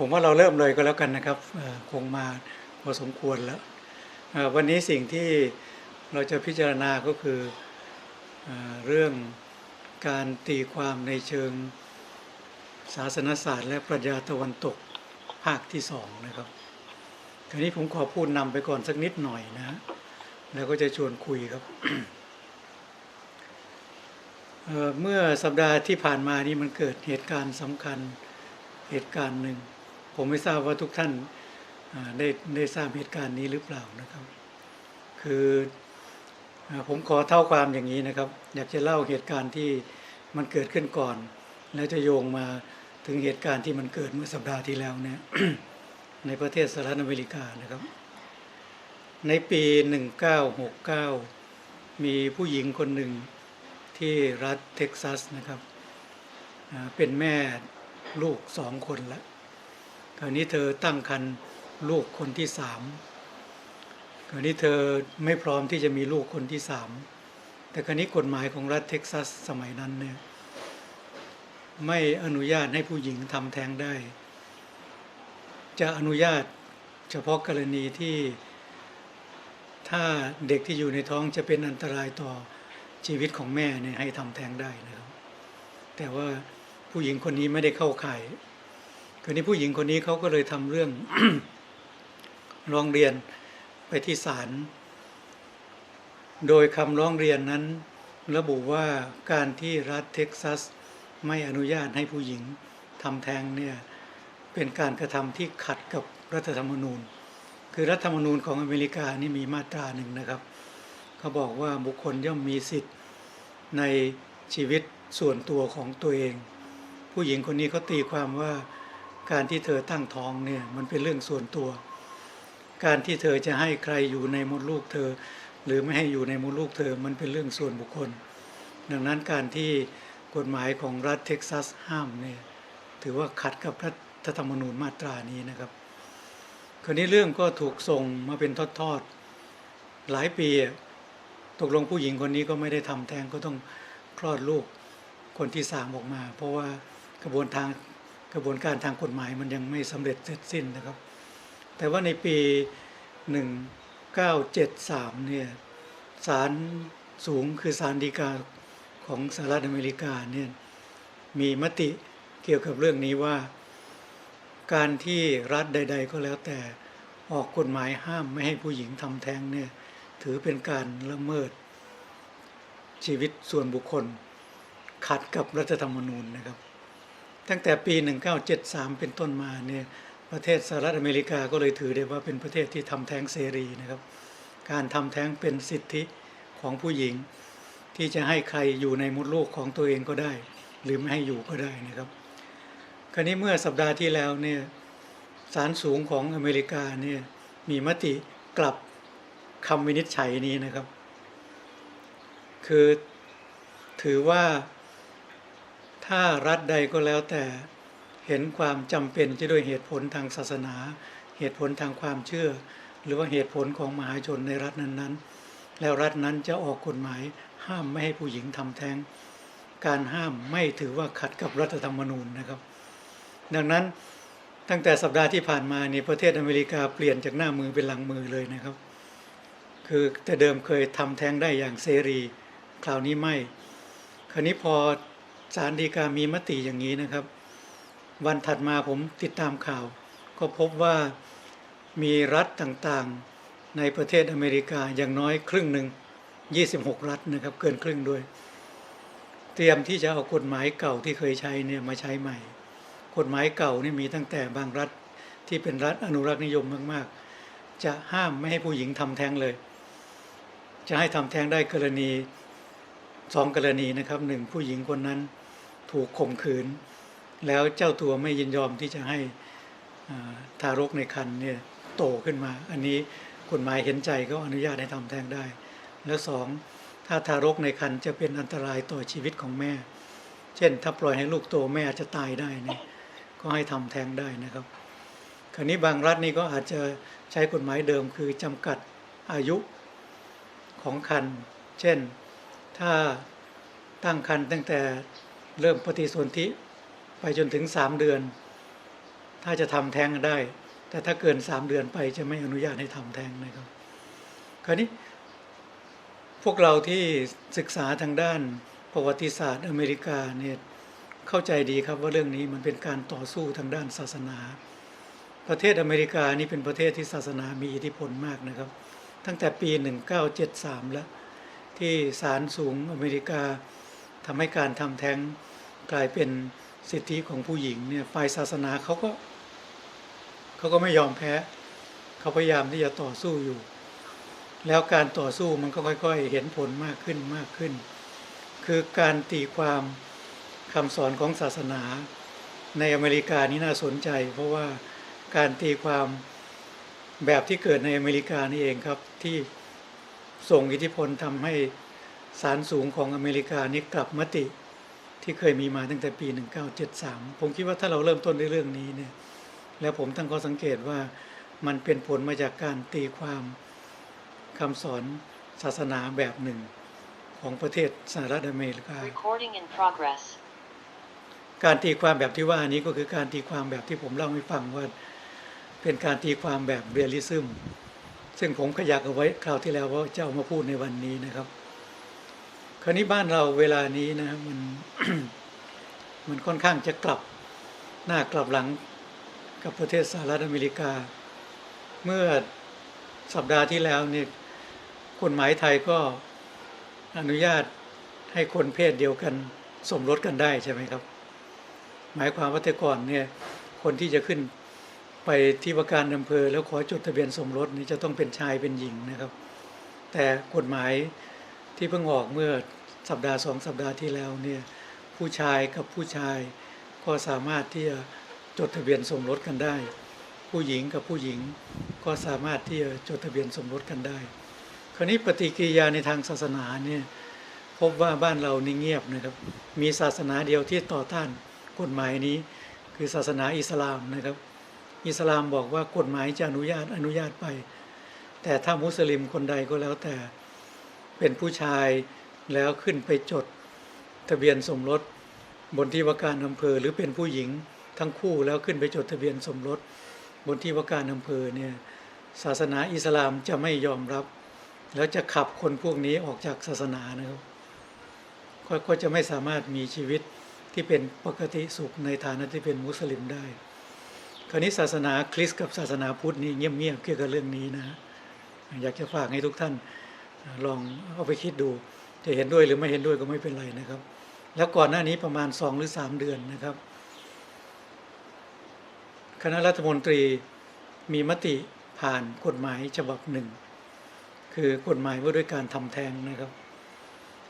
ผมว่าเราเริ่มเลยก็แล้วกันนะครับคงมาพอสมควรแล้ว วันนี้สิ่งที่เราจะพิจารณาก็คือเรื่องการตีความในเชิงศาสนศาสตร์ และปรัชญาตะวันตกภาคที่สองนะครับคราวนี้ผมขอพูดนำไปก่อนสักนิดหน่อยนะ แล้วก็จะชวนคุยครับเเมื่อสัปดาห์ที่ผ่านมานี้มันเกิดเหตุการณ์สำคัญเหตุการณ์หนึ่ง ผมไม่ทราบว่าทุกท่านได้ได้ทราบเหตุการณ์นี้หรือเปล่านะครับ คืออผมขอเท่าความอย่างนี้นะครับ อยากจะเล่าเหตุการณ์ที่มันเกิดขึ้นก่อน แล้วจะโยงมาถึงเหตุการณ์ที่มันเกิดเมื่อสัปดาห์ที่แล้วเนี่ยในประเทศสหรัฐอเมริกานะครับ ในปี 1969 มีผู้หญิงคนหนึ่งที่รัฐเท็กซัสนะครับเป็นแม่ลูกสองคนแล้ว คราวนี้เธอตั้งครรภ์ลูกคนที่สามคราวนี้เธอไม่พร้อมที่จะมีลูกคนที่สามแต่คราวนี้กฎหมายของรัฐเท็กซัสสมัยนั้นเนี่ยไม่อนุญาตให้ผู้หญิงทำแท้งได้ จะอนุญาตเฉพาะกรณีที่ถ้าเด็กที่อยู่ในท้องจะเป็นอันตรายต่อชีวิตของแม่เนี่ยให้ทำแท้งได้นะครับ แต่ว่าผู้หญิงคนนี้ไม่ได้เข้าข่าย คราวนี้ผู้หญิงคนนี้เขาก็เลยทำเรื่องร้องเรียนไปที่ศาล โดยคำร้องเรียนนั้น ระบุว่าการที่รัฐเท็กซัสไม่อนุญาตให้ผู้หญิงทำแท้งเนี่ยเป็นการกระทำที่ขัดกับรัฐธรรมนูญ คือรัฐธรรมนูญของอเมริกานี่มีมาตราหนึ่งนะครับเขาบอกว่าบุคคลย่อมมีสิทธิ์ในชีวิตส่วนตัวของตัวเอง ผู้หญิงคนนี้เขาตีความว่า การที่เธอตั้งท้องเนี่ยมันเป็นเรื่องส่วนตัว การที่เธอจะให้ใครอยู่ในมดลูกเธอ หรือไม่ให้อยู่ในมดลูกเธอมันเป็นเรื่องส่วนบุคคล ดังนั้นการที่กฎหมายของรัฐเท็กซัสห้ามเนี่ยถือว่าขัดกับรัฐธรรมนูญมาตรานี้นะครับ คราวนี้เรื่องก็ถูกส่งมาเป็นทอดๆหลายปีตกลงผู้หญิงคนนี้ก็ไม่ได้ทำแท้งก็ต้องคลอดลูกคนที่สามออกมา เพราะว่ากระบวนทาง กระบวนการทางกฎหมายมันยังไม่สำเร็จเสร็จสิ้นนะครับ แต่ว่าในปี 1973 เนี่ยศาลสูงคือศาลฎีกาของสหรัฐอเมริกาเนี่ยมีมติเกี่ยวกับเรื่องนี้ว่า การที่รัฐใด ๆ ก็แล้วแต่ออกกฎหมายห้ามไม่ให้ผู้หญิงทำแท้งเนี่ยถือเป็นการละเมิดชีวิตส่วนบุคคลขัดกับรัฐธรรมนูญนะครับ ตั้งแต่ปี 1973 เป็นต้นมาเนี่ยประเทศสหรัฐอเมริกาก็เลยถือได้ว่าเป็นประเทศที่ทำแท้งเสรีนะครับ การทำแท้งเป็นสิทธิของผู้หญิง ที่จะให้ใครอยู่ในมดลูกของตัวเองก็ได้ หรือไม่ให้อยู่ก็ได้นะครับ คราวนี้เมื่อสัปดาห์ที่แล้วเนี่ยศาลสูงของอเมริกาเนี่ยมีมติกลับคำวินิจฉัยนี้นะครับ คือถือว่า ถ้ารัฐใดก็แล้วแต่เห็นความจำเป็นจะด้วยเหตุผลทางศาสนา เหตุผลทางความเชื่อ หรือว่าเหตุผลของมหาชนในรัฐนั้นๆ แล้วรัฐนั้นจะออกกฎหมาย ห้ามไม่ให้ผู้หญิงทำแท้ง การห้ามไม่ถือว่าขัดกับรัฐธรรมนูญนะครับ ดังนั้นตั้งแต่สัปดาห์ที่ผ่านมานี่ประเทศอเมริกาเปลี่ยนจากหน้ามือเป็นหลังมือเลยนะครับ คือแต่เดิมเคยทำแท้งได้อย่างเสรี คราวนี้ไม่ คราวนี้พอ ศาลฎีกามีมติอย่างนี้นะครับ วันถัดมาผมติดตามข่าว ก็พบว่ามีรัฐต่างๆ ในประเทศอเมริกาอย่างน้อยครึ่งหนึ่ง 26 รัฐนะครับ เกินครึ่งด้วย เตรียมที่จะเอากฎหมายเก่าที่เคยใช้เนี่ยมาใช้ใหม่ กฎหมายเก่านี่มีตั้งแต่บางรัฐที่เป็นรัฐอนุรักษ์นิยมมาก ๆ จะห้ามไม่ให้ผู้หญิงทำแท้งเลย จะให้ทำแท้งได้กรณีสองกรณีนะครับหนึ่งผู้หญิงคนนั้น ถูกข่มขืน แล้วเจ้าตัวไม่ยินยอมที่จะให้ทารกในครรภ์เนี่ยโตขึ้นมา อันนี้กฎหมายเห็นใจก็อนุญาตให้ทำแท้งได้ แล้วสองถ้าทารกในครรภ์จะเป็นอันตรายต่อชีวิตของแม่ เช่น ถ้าปล่อยให้ลูกโตแม่อาจจะตายได้นี่ก็ให้ทำแท้งได้นะครับ คราวนี้บางรัฐนี่ก็อาจจะใช้กฎหมายเดิมคือจำกัดอายุของคันเช่น ถ้าตั้งคันตั้งแต่ เริ่มปฏิสนธิไปจนถึง3เดือน ถ้าจะทำแท้งได้ แต่ถ้าเกินสามเดือนไปจะไม่อนุญาตให้ทำแท้งนะครับ คราวนี้พวกเราที่ศึกษาทางด้านประวัติศาสตร์อเมริกาเนี่ยเข้าใจดีครับว่าเรื่องนี้มันเป็นการต่อสู้ทางด้านศาสนา ประเทศอเมริกานี่เป็นประเทศที่ศาสนามีอิทธิพลมากนะครับ ตั้งแต่ปี 1973 แล้ว ที่ศาลสูงอเมริกาทำให้การทำแท้ง กลายเป็นสิทธิของผู้หญิงเนี่ยฝ่ายศาสนาเขาก็เขาก็ไม่ยอมแพ้เขาพยายามที่จะต่อสู้อยู่ แล้วการต่อสู้มันก็ค่อยๆ เห็นผลมากขึ้นมากขึ้น คือการตีความคำสอนของศาสนาในอเมริกานี่น่าสนใจ เพราะว่าการตีความแบบที่เกิดในอเมริกานี่เองครับที่ส่งอิทธิพลทำให้ศาลสูงของอเมริกานี่กลับมติ ที่เคยมีมาตั้งแต่ปี 1973 ผมคิดว่าถ้าเราเริ่มต้นด้วยเรื่องนี้เนี่ยแล้วผมตั้งข้อสังเกตว่ามันเป็นผลมาจากการตีความคำสอนศาสนาแบบหนึ่งของประเทศสหรัฐอเมริกา Recording in progress. การตีความแบบที่ว่านี้ก็คือการตีความแบบที่ผมเล่าให้ฟังว่า เป็นการตีความแบบเรียลลิซึมซึ่งผมขยักเอาไว้คราวที่แล้วว่าจะเอามาพูดในวันนี้นะครับค ราวนี้บ้านเราเวลานี้นะมันมันค่อนข้างจะกลับหน้ากลับหลังกับประเทศสหรัฐอเมริกา เมื่อสัปดาห์ที่แล้วเนี่ยกฎหมายไทยก็อนุญาตให้คนเพศเดียวกันสมรสกันได้ใช่ไหมครับ หมายความว่าแต่ก่อนเนี่ยคนที่จะขึ้นไปที่ว่าการอำเภอ แล้วขอจดทะเบียนสมรสนี่จะต้องเป็นชายเป็นหญิงนะครับ แต่กฎหมายที่เพิ่งออกเมื่อ สัปดาห์สองสัปดาห์ที่แล้วเนี่ยผู้ชายกับผู้ชายก็สามารถที่จะจดทะเบียนสมรสกันได้ ผู้หญิงกับผู้หญิงก็สามารถที่จะจดทะเบียนสมรสกันได้ คราวนี้ปฏิกิริยาในทางศาสนาเนี่ยพบว่าบ้านเรานี่เงียบนะครับ มีศาสนาเดียวที่ต่อต้านกฎหมายนี้ คือศาสนาอิสลามนะครับ อิสลามบอกว่ากฎหมายจะอนุญาตอนุญาตไป แต่ถ้ามุสลิมคนใดก็แล้วแต่เป็นผู้ชาย แล้วขึ้นไปจดทะเบียนสมรสบนที่ว่าการอำเภอหรือเป็นผู้หญิงทั้งคู่แล้วขึ้นไปจดทะเบียนสมรสบนที่ว่าการอำเภอเนี่ยศาสนาอิสลามจะไม่ยอมรับ แล้วจะขับคนพวกนี้ออกจากศาสนานะครับก็จะไม่สามารถมีชีวิตที่เป็นปกติสุขในฐานะที่เป็นมุสลิมได้ คราวนี้ศาสนาคริสต์กับศาสนาพุทธนี่เงียบๆเกี่ยวกับเรื่องนี้นะ อยากจะฝากให้ทุกท่านลองเอาไปคิดดู จะเห็นด้วยหรือไม่เห็นด้วยก็ไม่เป็นไรนะครับ แล้วก่อนหน้านี้ประมาณสองหรือสามเดือนนะครับ คณะรัฐมนตรีมีมติผ่านกฎหมายฉบับหนึ่ง คือกฎหมายว่าด้วยการทำแท้งนะครับ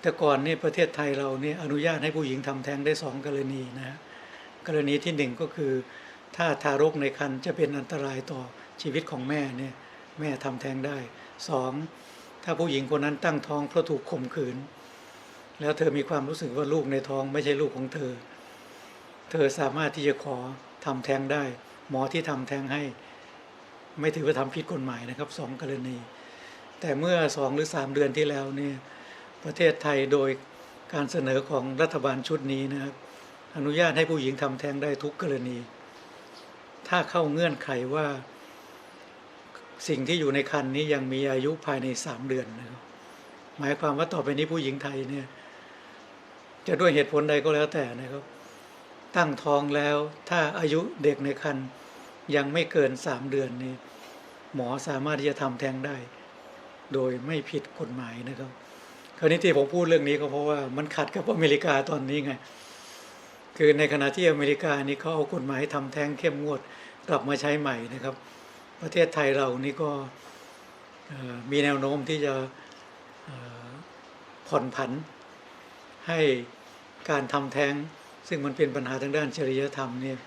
แต่ก่อนเนี่ยประเทศไทยเราเนี่ยอนุญาตให้ผู้หญิงทำแท้งได้สองกรณีนะกรณีที่หนึ่งก็คือ ถ้าทารกในครรภ์จะเป็นอันตรายต่อชีวิตของแม่เนี่ยแม่ทำแท้งได้สอง ถ้าผู้หญิงคนนั้นตั้งท้องเพราะถูกข่มขืน แล้วเธอมีความรู้สึกว่าลูกในท้องไม่ใช่ลูกของเธอ เธอสามารถที่จะขอทำแท้งได้ หมอที่ทำแท้งให้ ไม่ถือว่าทำผิดกฎหมายนะครับสองกรณี แต่เมื่อสองหรือสามเดือนที่แล้วเนี่ยประเทศไทยโดยการเสนอของรัฐบาลชุดนี้นะครับอนุญาตให้ผู้หญิงทำแท้งได้ทุกกรณี ถ้าเข้าเงื่อนไขว่า สิ่งที่อยู่ในคันนี้ยังมีอายุภายในสามเดือนนะครับหมายความว่าต่อไปนี้ผู้หญิงไทยเนี่ย จะด้วยเหตุผลใดก็แล้วแต่นะครับ ตั้งท้องแล้วถ้าอายุเด็กในคันยังไม่เกินสามเดือนนี่หมอสามารถที่จะทำแท้งได้ โดยไม่ผิดกฎหมายนะครับ คราวนี้ที่ผมพูดเรื่องนี้ก็เพราะว่ามันขัดกับอเมริกาตอนนี้ไง คือในขณะที่อเมริกานี่เขาเอากฎหมายทำแท้งเข้มงวดกลับมาใช้ใหม่นะครับ ประเทศไทยเรานี่ก็มีแนวโน้มที่จะผ่อนผันให้การทำแท้ง ซึ่งมันเป็นปัญหาทางด้านจริยธรรมเนี่ย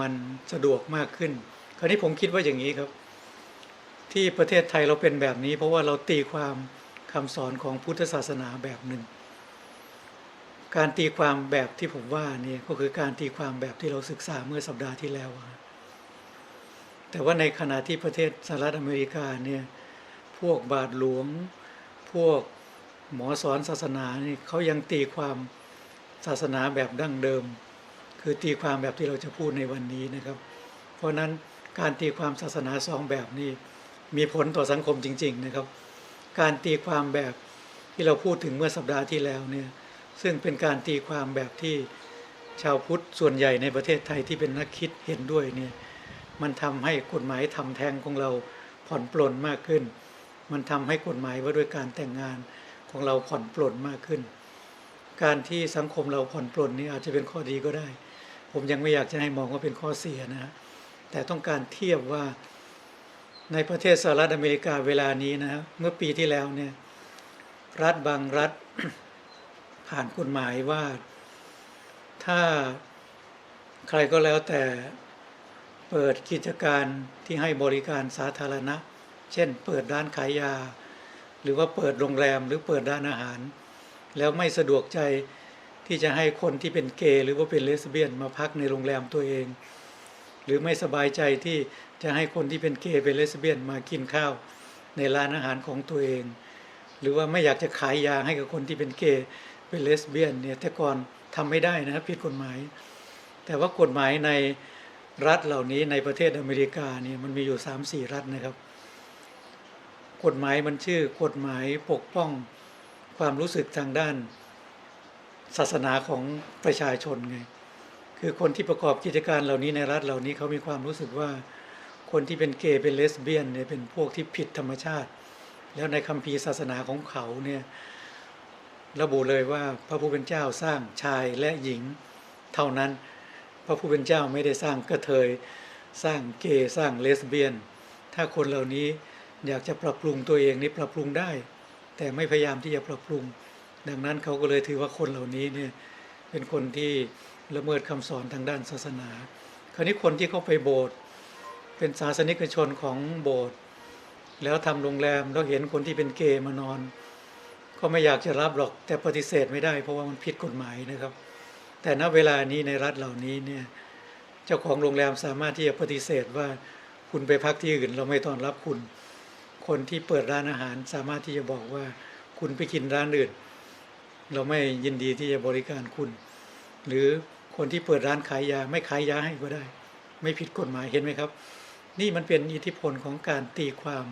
มันสะดวกมากขึ้น คราวนี้ผมคิดว่าอย่างนี้ครับ ที่ประเทศไทยเราเป็นแบบนี้ เพราะว่าเราตีความคำสอนของพุทธศาสนาแบบหนึ่ง การตีความแบบที่ผมว่าเนี่ยก็คือการตีความแบบที่เราศึกษาเมื่อสัปดาห์ที่แล้ว แต่ว่าในขณะที่ประเทศสหรัฐอเมริกาเนี่ยพวกบาทหลวง พวกหมอสอนศาสนานี่เขายังตีความศาสนาแบบดั้งเดิม คือตีความแบบที่เราจะพูดในวันนี้นะครับ เพราะนั้นการตีความศาสนาสองแบบนี้มีผลต่อสังคมจริง ๆนะครับ การตีความแบบที่เราพูดถึงเมื่อสัปดาห์ที่แล้วเนี่ยซึ่งเป็นการตีความแบบที่ชาวพุทธส่วนใหญ่ในประเทศไทยที่เป็นนักคิดเห็นด้วยเนี่ย มันทำให้กฎหมายทำแท้งของเราผ่อนปลนมากขึ้น มันทำให้กฎหมายว่าด้วยการแต่งงานของเราผ่อนปลนมากขึ้น การที่สังคมเราผ่อนปลนนี่อาจจะเป็นข้อดีก็ได้ ผมยังไม่อยากจะให้มองว่าเป็นข้อเสียนะฮะแต่ต้องการเทียบว่าในประเทศสหรัฐอเมริกาเวลานี้นะฮะเมื่อปีที่แล้วเนี่ยรัฐบางรัฐผ่านกฎหมายว่าถ้าใครก็แล้วแต่ เปิดกิจการที่ให้บริการสาธารณะ เช่น เปิดร้านขายยา หรือว่าเปิดโรงแรมหรือเปิดร้านอาหาร แล้วไม่สะดวกใจที่จะให้คนที่เป็นเกย์หรือว่าเป็นเลสเบี้ยนมาพักในโรงแรมตัวเอง หรือไม่สบายใจที่จะให้คนที่เป็นเกย์เป็นเลสเบี้ยนมากินข้าวในร้านอาหารของตัวเอง หรือว่าไม่อยากจะขายยาให้กับคนที่เป็นเกย์เป็นเลสเบี้ยนเนี่ยแต่ก่อนทำไม่ได้นะผิดกฎหมาย แต่ว่ากฎหมายใน รัฐเหล่านี้ในประเทศอเมริกาเนี่ยมันมีอยู่3ามสี่รัฐนะครับ กฎหมายมันชื่อกฎหมายปกป้องความรู้สึกทางด้าน ศาสนาของประชาชนไงคือคนที่ประกอบกิจการเหล่านี้ในรัฐเหล่านี้เขามีความรู้สึกว่าคนที่เป็นเกย์เป็นเลสเบี้ยนเนี่ยเป็นพวกที่ผิดธรรมชาติ แล้วในคัมภีร์ศาสนาของเขาเนี่ยระบุเลยว่าพระผู้เป็นเจ้าสร้างชายและหญิงเท่านั้น ระผู้เป็นเจ้าไม่ได้สร้างกระเทย สร้างเกย์สร้างเลสเบี้ยน ถ้าคนเหล่านี้อยากจะปรับปรุงตัวเองนี่ปรับปรุงได้ แต่ไม่พยายามที่จะปรับปรุง ดังนั้นเขาก็เลยถือว่าคนเหล่านี้เนี่ยเป็นคนที่ละเมิดคำสอนทางด้านศาสนา คราวนี้คนที่เข้าไปโบสถ์เป็นศาสนิกชนของโบสถ์แล้วทำโรงแรมแล้วเห็นคนที่เป็นเกย์มานอน ก็ไม่อยากจะรับหรอกแต่ปฏิเสธไม่ได้ เพราะว่ามันผิดกฎหมายนะครับ แต่ณเวลานี้ในรัฐเหล่านี้เนี่ยเจ้าของโรงแรมสามารถที่จะปฏิเสธว่าคุณไปพักที่อื่นเราไม่ต้อนรับคุณ คนที่เปิดร้านอาหารสามารถที่จะบอกว่าคุณไปกินร้านอื่น เราไม่ยินดีที่จะบริการคุณ หรือคนที่เปิดร้านขายยาไม่ขายยาให้ก็ได้ ไม่ผิดกฎหมายเห็นไหมครับ นี่มันเป็นอิทธิพลของการตีความ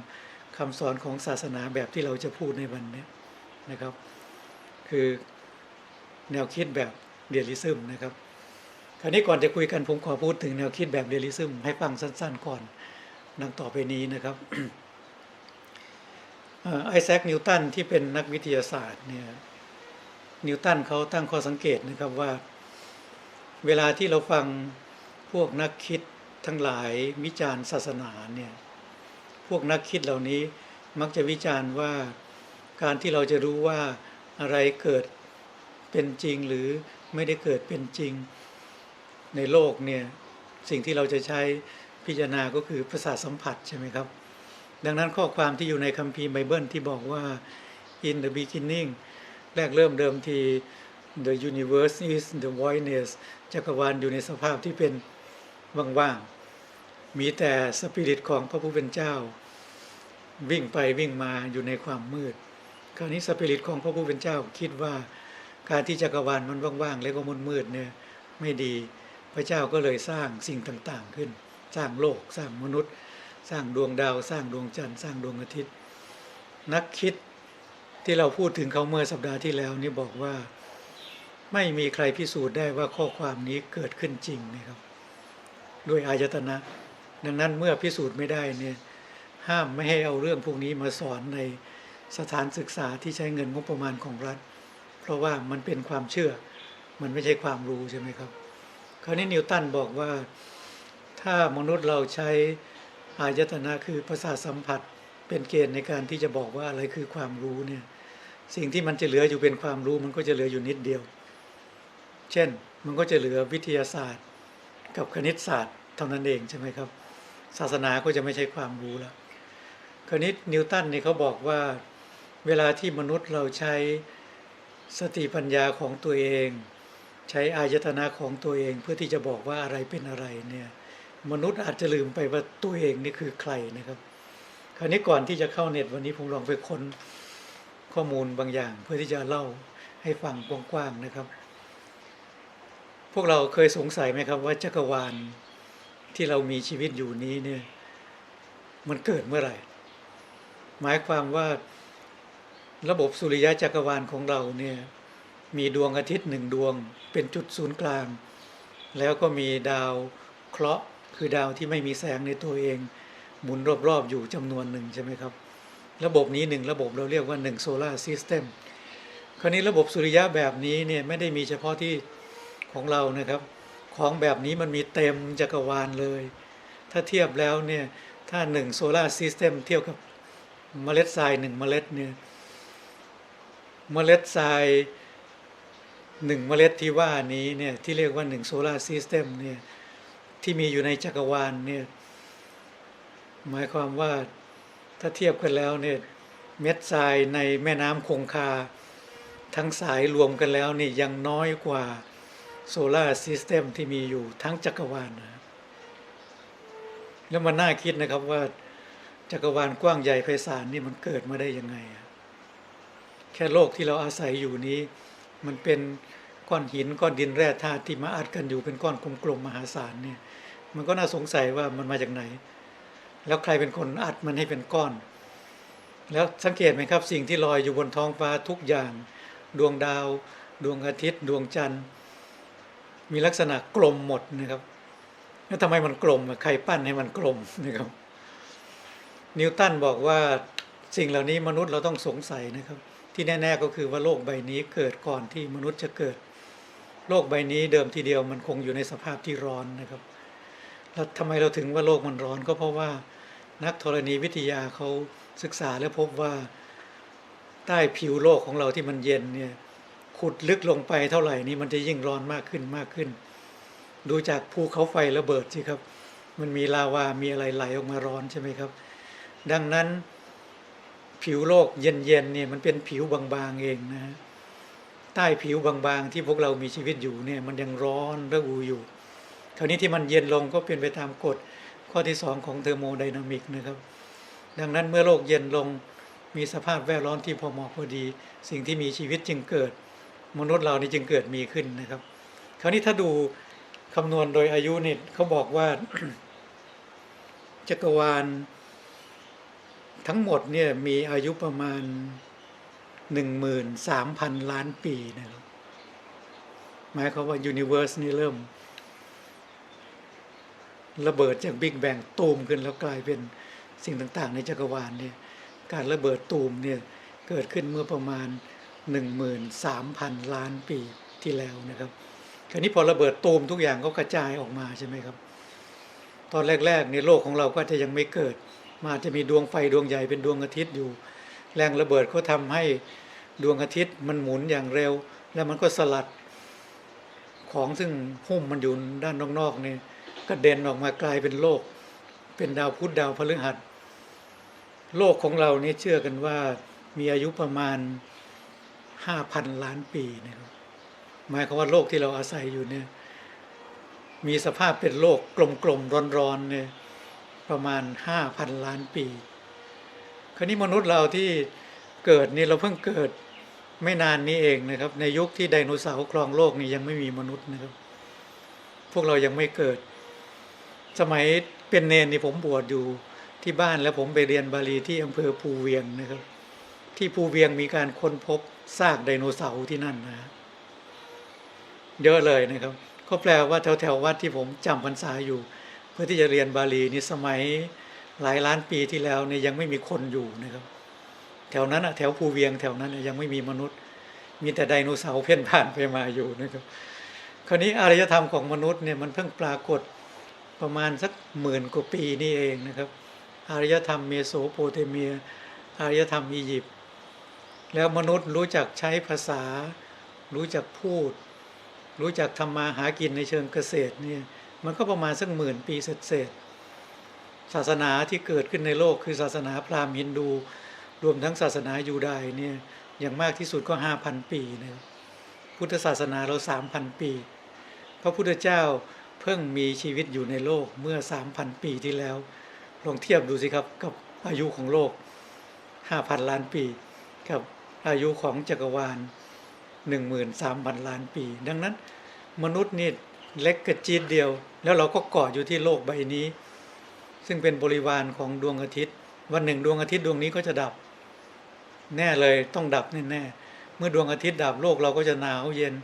คำสอนของศาสนาแบบที่เราจะพูดในวันนี้นะครับ คือแนวคิดแบบ เรียลิซึมนะครับ คราวนี้ก่อนจะคุยกันผมขอพูดถึงแนวคิดแบบเรียลิซึมให้ฟังสั้นๆก่อนดังต่อไปนี้นะครับไอแซคนิวตันที่เป็นนักวิทยาศาสตร์เนี่ยนิวตันเขาตั้งข้อสังเกตนะครับว่า เวลาที่เราฟังพวกนักคิดทั้งหลายวิจารณ์ศาสนาเนี่ยพวกนักคิดเหล่านี้มักจะวิจารณ์ว่าการที่เราจะรู้ว่าอะไรเกิดเป็นจริงหรือ ไม่ได้เกิดเป็นจริง ในโลกเนี่ยสิ่งที่เราจะใช้พิจารณาก็คือประสาทสัมผัสใช่ไหมครับ ดังนั้นข้อความที่อยู่ในคัมภีร์ไบเบิลที่บอกว่า in the beginning แรกเริ่มเดิมที the universe is the voidness จักรวาลอยู่ในสภาพที่เป็นว่างๆ มีแต่สปิริตของพระผู้เป็นเจ้า วิ่งไปวิ่งมาอยู่ในความมืด คราวนี้สปิริตของพระผู้เป็นเจ้าคิดว่า การที่จักรวาลมันว่างๆแล้วก็มืดๆเนี่ยไม่ดี พระเจ้าก็เลยสร้างสิ่งต่างๆขึ้น สร้างโลก สร้างมนุษย์ สร้างดวงดาว สร้างดวงจันทร์ สร้างดวงอาทิตย์ นักคิดที่เราพูดถึงเขาเมื่อสัปดาห์ที่แล้วนี่บอกว่าไม่มีใครพิสูจน์ได้ว่าข้อความนี้เกิดขึ้นจริงนะครับ ด้วยอายตนะ ดังนั้นเมื่อพิสูจน์ไม่ได้เนี่ยห้ามไม่ให้เอาเรื่องพวกนี้มาสอนในสถานศึกษาที่ใช้เงินงบประมาณของรัฐ ราะว่ามันเป็นความเชื่อ มันไม่ใช่ความรู้ใช่ไหมครับ คราวนี้นิวตันบอกว่าถ้ามนุษย์เราใช้อายตนะคือประสาทสัมผัสเป็นเกณฑ์ในการที่จะบอกว่าอะไรคือความรู้เนี่ยสิ่งที่มันจะเหลืออยู่เป็นความรู้มันก็จะเหลืออยู่นิดเดียว เช่นมันก็จะเหลือวิทยาศาสตร์ กับคณิตศาสตร์เท่านั้นเองใช่ไหมครับ ศาสนาก็จะไม่ใช่ความรู้แล้วคราวนี้นิวตันเนี่ยเขาบอกว่าเวลาที่มนุษย์เราใช้ สติปัญญาของตัวเอง ใช้อายตนะของตัวเองเพื่อที่จะบอกว่าอะไรเป็นอะไรเนี่ยมนุษย์อาจจะลืมไปว่าตัวเองนี่คือใครนะครับ คราวนี้ก่อนที่จะเข้าเน็ตวันนี้ผมลองไปค้นข้อมูลบางอย่าง เพื่อที่จะเล่าให้ฟังกว้างๆนะครับ พวกเราเคยสงสัยไหมครับว่าจักรวาลที่เรามีชีวิตอยู่นี้เนี่ยมันเกิดเมื่อไหร่ หมายความว่า ระบบสุริยะจักรวาลของเราเนี่ยมีดวงอาทิตย์หนึ่งดวง เป็นจุดศูนย์กลาง แล้วก็มีดาวเคราะห์คือดาวที่ไม่มีแสงในตัวเอง หมุนรอบๆอยู่จำนวนหนึ่งใช่ไหมครับ ระบบนี้หนึ่งระบบเราเรียกว่าหนึ่งโซลาร์ซิสเต็มคราวนี้ระบบสุริยะแบบนี้เนี่ยไม่ได้มีเฉพาะที่ของเรานะครับ ของแบบนี้มันมีเต็มจักรวาลเลย ถ้าเทียบแล้วเนี่ยถ้าหนึ่งโซลาร์ซิสเต็มเทียบกับเมล็ดทรายหนึ่งเมล็ดเนี่ย เมล็ดทรายหนึ่งเมล็ดที่ว่านี้เนี่ยที่เรียกว่าหนึ่งโซลาร์ซิสเต็มเนี่ยที่มีอยู่ในจักรวาลเนี่ยหมายความว่าถ้าเทียบกันแล้วเนี่ยเม็ดทรายในแม่น้ำคงคา ทั้งสายรวมกันแล้วนี่ยังน้อยกว่าโซลาร์ซิสเต็มที่มีอยู่ทั้งจักรวาลนะแล้วมันน่าคิดนะครับว่าจักรวาลกว้างใหญ่ไพศาลนี่มันเกิดมาได้ยังไงอะ แค่โลกที่เราอาศัยอยู่นี้ มันเป็นก้อนหินก้อนดินแร่ธาตุที่มาอัดกันอยู่เป็นก้อนกลมๆมหาศาลเนี่ย มันก็น่าสงสัยว่ามันมาจากไหน แล้วใครเป็นคนอัดมันให้เป็นก้อน แล้วสังเกตไหมครับสิ่งที่ลอยอยู่บนท้องฟ้าทุกอย่าง ดวงดาว ดวงอาทิตย์ ดวงจันทร์ มีลักษณะกลมหมดนะครับแล้วทำไมมันกลมใครปั้นให้มันกลมนะครับนิวตันบอกว่าสิ่งเหล่านี้มนุษย์เราต้องสงสัยนะครับ ที่แน่ ๆ ก็คือว่าโลกใบนี้เกิดก่อนที่มนุษย์จะเกิด โลกใบนี้เดิมทีเดียวมันคงอยู่ในสภาพที่ร้อนนะครับแล้วทำไมเราถึงว่าโลกมันร้อนก็เพราะว่านักธรณีวิทยาเขาศึกษาและพบว่าใต้ผิวโลกของเราที่มันเย็นเนี่ยขุดลึกลงไปเท่าไหร่นี่มันจะยิ่งร้อนมากขึ้นมากขึ้น ดูจากภูเขาไฟระเบิดสิครับ มันมีลาวา มีอะไรไหลออกมาร้อนใช่ไหมครับ ดังนั้น ผิวโลกเย็นๆเนี่ยมันเป็นผิวบางๆเองนะฮะใต้ผิวบางๆ ที่พวกเรามีชีวิตอยู่เนี่ยมันยังร้อนระอุอยู่คราวนี้ที่มันเย็นลงก็เป็นไปตามกฎข้อที่สองของเทอร์โมไดนามิกนะครับ ดังนั้นเมื่อโลกเย็นลงมีสภาพแวดล้อมที่พอเหมาะพอดี สิ่งที่มีชีวิตจึงเกิด มนุษย์เรานี่จึงเกิดมีขึ้นนะครับ คราวนี้ถ้าดูคำนวณโดยอายุนี่เขาบอกว่าจักรวาล ทั้งหมดเนี่ยมีอายุประมาณหนึ่งหมื่นสามพันล้านปีนะครับหมายความว่ายูนิเวอร์สนี่เริ่ม ระเบิดจากบิ๊กแบงตูมขึ้นแล้วกลายเป็นสิ่งต่างๆ ในจักรวาลเนี่ยการระเบิดตูมเนี่ยเกิดขึ้นเมื่อประมาณ 13,000 ล้านปีที่แล้วนะครับคราวนี้พอระเบิดตูมทุกอย่างก็กระจายออกมาใช่ไหมครับ ตอนแรกๆในโลกของเราก็จะยังไม่เกิด มาจะมีดวงไฟดวงใหญ่เป็นดวงอาทิตย์อยู่ แรงระเบิดก็ทำให้ดวงอาทิตย์มันหมุนอย่างเร็ว แล้วมันก็สลัด ของซึ่งหุ้มมันอยู่ด้านนอกๆนี่กระเด็นออกมากลายเป็นโลก เป็นดาวพุธดาวพฤหัส โลกของเรานี่เชื่อกันว่ามีอายุประมาณห้าพันล้านปีนะครับหมายความว่าโลกที่เราอาศัยอยู่เนี่ยมีสภาพเป็นโลกกลมๆร้อนๆเนี่ย ประมาณห้าพันล้านปี คราวนี้มนุษย์เราที่เกิดนี่เราเพิ่งเกิดไม่นานนี้เองนะครับ ในยุคที่ไดโนเสาร์ครองโลกนี่ยังไม่มีมนุษย์นะครับ พวกเรายังไม่เกิด สมัยเป็นเนนนี่ผมบวชอยู่ที่บ้านแล้วผมไปเรียนบาลีที่อำเภอภูเวียงนะครับ ที่ภูเวียงมีการค้นพบซากไดโนเสาร์ที่นั่นนะเยอะเลยนะครับ ก็แปลว่าแถวแถวๆวัดที่ผมจำพรรษาอยู่ พื่อที่จะเรียนบาลีนี่สมัยหลายล้านปีที่แล้วเนี่ยยังไม่มีคนอยู่นะครับ แถวนั้นอะแถวภูเวียงแถวนั้นยังไม่มีมนุษย์ มีแต่ไดโนเสาร์เพ่นผ่านไปมาอยู่นะครับ คราวนี้อารยธรรมของมนุษย์เนี่ยมันเพิ่งปรากฏประมาณสักหมื่นกว่าปีนี่เองนะครับ อารยธรรมเมโสโปเตเมีย อารยธรรมอียิปต์แล้วมนุษย์รู้จักใช้ภาษา รู้จักพูด รู้จักทำมาหากินในเชิงเกษตรเนี่ย มันก็ประมาณสักหมื่นปีเศษๆศาสนาที่เกิดขึ้นในโลกคือศาสนาพราหมณ์ฮินดู รวมทั้งศาสนายูดายห์เนี่ยอย่างมากที่สุดก็ห้าพันปีนะครับพุทธศาสนาเราสามพันปี พระพุทธเจ้าเพิ่งมีชีวิตอยู่ในโลกเมื่อสามพันปีที่แล้ว ลองเทียบดูสิครับกับอายุของโลกห้าพันล้านปี กับอายุของจักรวาลหนึ่งหมื่นสามพันล้านปี ดังนั้นมนุษย์นี่เล็กกระจีดเดียว แล้วเราก็เกาะอยู่ที่โลกใบนี้ ซึ่งเป็นบริวารของดวงอาทิตย์ วันหนึ่งดวงอาทิตย์ดวงนี้ก็จะดับ แน่เลยต้องดับแน่ๆเมื่อดวงอาทิตย์ดับโลกเราก็จะหนาวเย็น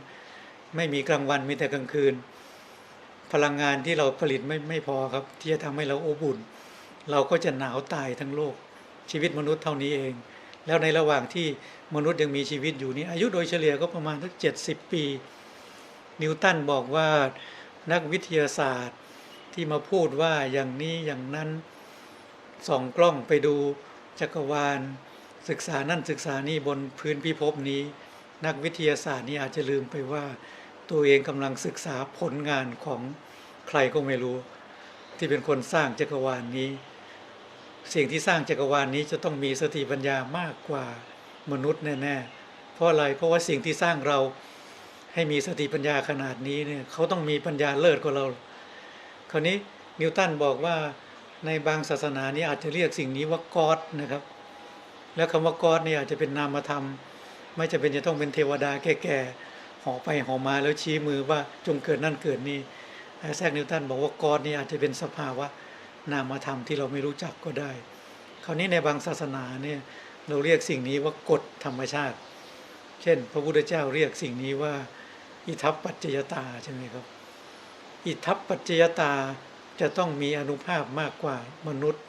ไม่มีกลางวันมีแต่กลางคืน พลังงานที่เราผลิตไม่ไม่พอครับ ที่จะทำให้เราอบอุ่น เราก็จะหนาวตายทั้งโลก ชีวิตมนุษย์เท่านี้เอง แล้วในระหว่างที่มนุษย์ยังมีชีวิตอยู่นี้อายุโดยเฉลี่ยก็ประมาณสักเจ็ดสิบปี นิวตันบอกว่า นักวิทยาศาสตร์ที่มาพูดว่าอย่างนี้อย่างนั้นส่องกล้องไปดูจักรวาล ศึกษานั่นศึกษานี่บนพื้นพิภพนี้ นักวิทยาศาสตร์นี่อาจจะลืมไปว่า ตัวเองกำลังศึกษาผลงานของใครก็ไม่รู้ ที่เป็นคนสร้างจักรวาลนี้ สิ่งที่สร้างจักรวาลนี้จะต้องมีสติปัญญามากกว่ามนุษย์แน่ๆเพราะอะไรเพราะว่าสิ่งที่สร้างเรา ให้มีสติปัญญาขนาดนี้เนี่ยเขาต้องมีปัญญาเลิศกว่าเรา คราวนี้นิวตันบอกว่าในบางศาสนานี้อาจจะเรียกสิ่งนี้ว่ากอดนะครับ แล้วคำว่ากอดนี่อาจจะเป็นนามธรรม ไม่จะเป็นจะต้องเป็นเทวดาแก่ๆห่อไปห่อมาแล้วชี้มือว่าจงเกิดนั่นเกิดนี่ไอแซคนิวตันบอกว่ากอดนี่อาจจะเป็นสภาวะนามธรรมที่เราไม่รู้จักก็ได้ คราวนี้ในบางศาสนาเนี่ยเราเรียกสิ่งนี้ว่ากฎธรรมชาติ เช่น พระพุทธเจ้าเรียกสิ่งนี้ว่า อิทัปปัจจยตาใช่ไหมครับ อิทัปปัจจยตาจะต้องมีอนุภาพมากกว่ามนุษย์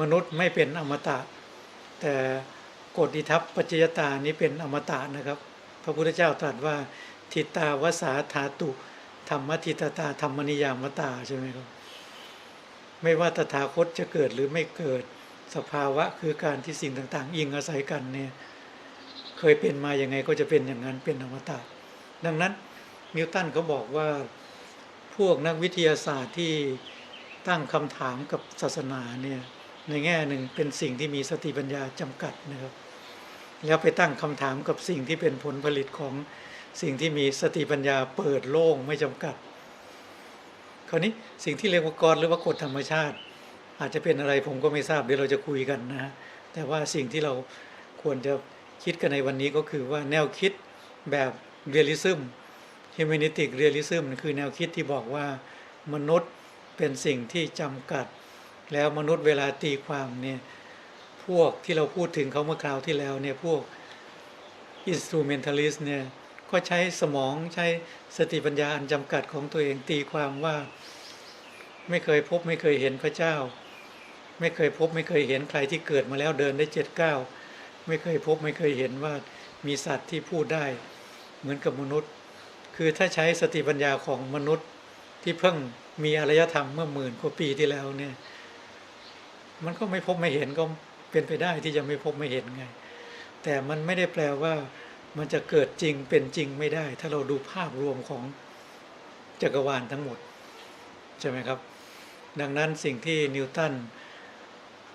มนุษย์ไม่เป็นอมตะ แต่กฎอิทัปปัจจยตานี้เป็นอมตะนะครับ พระพุทธเจ้าตรัสว่าทิตาวสาธาตุธรรมทิตตาธรรมนิยามตาใช่ไหมครับ ไม่ว่าตถาคตจะเกิดหรือไม่เกิดสภาวะคือการที่สิ่งต่าง ๆ อิงอาศัยกันเนี่ย เคยเป็นมาอย่างไงก็จะเป็นอย่างนั้นเป็นอมตะดังนั้นนิวตันเขาบอกว่าพวกนักวิทยาศาสตร์ที่ตั้งคำถามกับศาสนาเนี่ยในแง่หนึ่งเป็นสิ่งที่มีสติปัญญาจำกัดนะครับแล้วไปตั้งคำถามกับสิ่งที่เป็นผลผลิตของสิ่งที่มีสติปัญญาเปิดโล่งไม่จำกัด คราวนี้สิ่งที่เรียกว่ากรหรือว่ากฎธรรมชาติ อาจจะเป็นอะไรผมก็ไม่ทราบเดี๋ยวเราจะคุยกันนะฮะแต่ว่าสิ่งที่เราควรจะ คิดกันในวันนี้ก็คือว่าแนวคิดแบบเรียลิซึมฮิวแมนิติกเรียลิซึมคือแนวคิดที่บอกว่ามนุษย์เป็นสิ่งที่จำกัด แล้วมนุษย์เวลาตีความเนี่ยพวกที่เราพูดถึงเขาเมื่อคราวที่แล้วเนี่ยพวก instrumentalist เนี่ยก็ใช้สมองใช้สติปัญญาอันจำกัดของตัวเองตีความว่า ไม่เคยพบไม่เคยเห็นพระเจ้า ไม่เคยพบไม่เคยเห็นใครที่เกิดมาแล้วเดินได้เจ็ดเก้า ไม่เคยพบไม่เคยเห็นว่ามีสัตว์ที่พูดได้เหมือนกับมนุษย์ คือถ้าใช้สติปัญญาของมนุษย์ที่เพิ่งมีอารยธรรมเมื่อหมื่นกว่าปีที่แล้วเนี่ยมันก็ไม่พบไม่เห็นก็เป็นไปได้ที่จะไม่พบไม่เห็นไง แต่มันไม่ได้แปลว่ามันจะเกิดจริงเป็นจริงไม่ได้ ถ้าเราดูภาพรวมของจักรวาลทั้งหมด ใช่ไหมครับ ดังนั้นสิ่งที่นิวตัน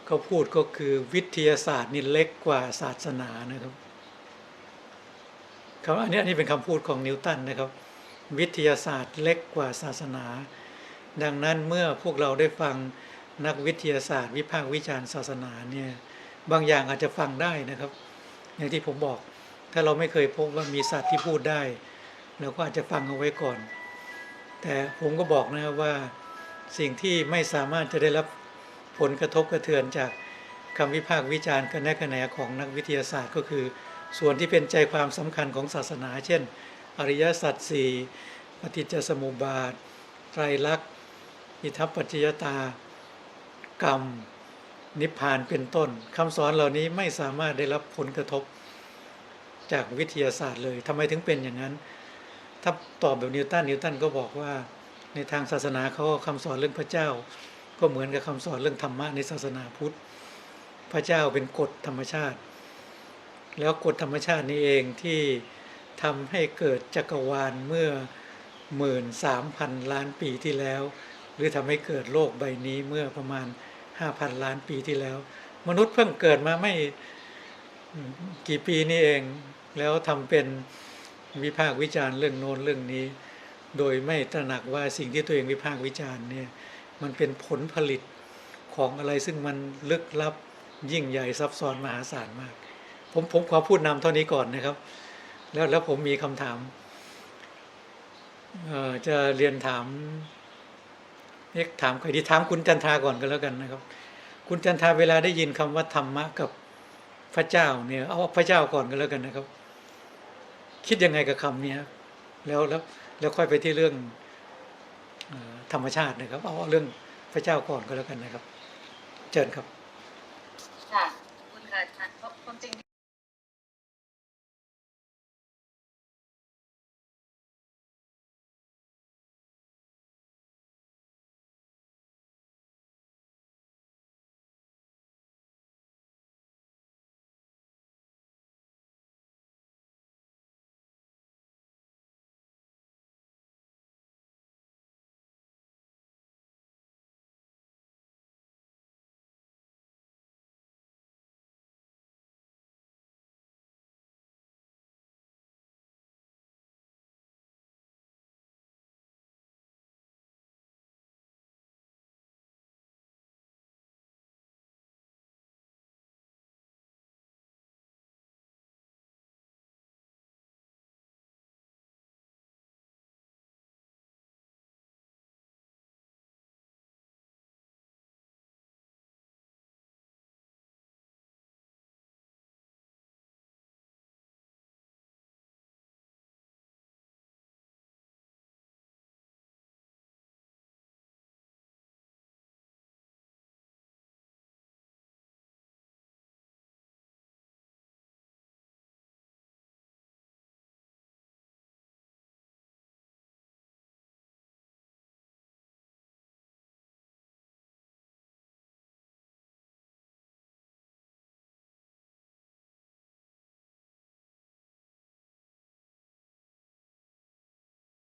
เขาพูดก็คือวิทยาศาสตร์นี่เล็กกว่าศาสนานะครับคำอันนี้อันนี้เป็นคำพูดของนิวตันนะครับ วิทยาศาสตร์เล็กกว่าศาสนา ดังนั้นเมื่อพวกเราได้ฟังนักวิทยาศาสตร์ วิพากษ์วิจารณ์ศาสนาเนี่ยบางอย่างอาจจะฟังได้นะครับ อย่างที่ผมบอก ถ้าเราไม่เคยพบว่ามีสัตว์ที่พูดได้เราก็อาจจะฟังเอาไว้ก่อน แต่ผมก็บอกนะครับว่าสิ่งที่ไม่สามารถจะได้รับ ผลกระทบกระเทือนจากคำวิพากษ์วิจารณ์กันแนกระแหนของนักวิทยาศาสตร์ก็คือ ส่วนที่เป็นใจความสำคัญของศาสนา เช่น อริยสัจสี่ปฏิจจสมุปบาท ไตรลักษณ์อิทัปปัจจยตา กรรม นิพพานเป็นต้นคำสอนเหล่านี้ไม่สามารถได้รับผลกระทบจากวิทยาศาสตร์เลยทำไมถึงเป็นอย่างนั้น ถ้าตอบแบบนิวตันนิวตันก็บอกว่า ในทางศาสนาเขาคำสอนเรื่องพระเจ้า ก็เหมือนกับคำสอนเรื่องธรรมะในศาสนาพุทธ พระเจ้าเป็นกฎธรรมชาติ แล้วกฎธรรมชาตินี้เองที่ทำให้เกิดจักรวาลเมื่อหมื่นสามพันล้านปีที่แล้ว หรือทำให้เกิดโลกใบนี้เมื่อประมาณห้าพันล้านปีที่แล้ว มนุษย์เพิ่งเกิดมาไม่กี่ปีนี้เอง แล้วทำเป็นวิพากษ์วิจารณ์เรื่องโน้นเรื่องนี้ โดยไม่ตระหนักว่าสิ่งที่ตัวเองวิพากษ์วิจารณ์เนี่ย มันเป็นผลผลิตของอะไรซึ่งมันลึกลับยิ่งใหญ่ซับซ้อนมหาศาลมาก ผมผมขอพูดนำเท่านี้ก่อนนะครับ แล้วแล้วผมมีคำถามจะเรียนถามเอ๊ะถามใครดีถามคุณจันทาก่อนก็แล้วกันนะครับ คุณจันทาเวลาได้ยินคำว่าธรรมะกับพระเจ้าเนี่ย เอาพระเจ้าก่อนก็แล้วกันนะครับ คิดยังไงกับคำนี้แล้วแล้วแล้วค่อยไปที่เรื่อง ธรรมชาตินะครับ เอาเรื่องพระเจ้าก่อนก็แล้วกันนะครับ เจิญครับ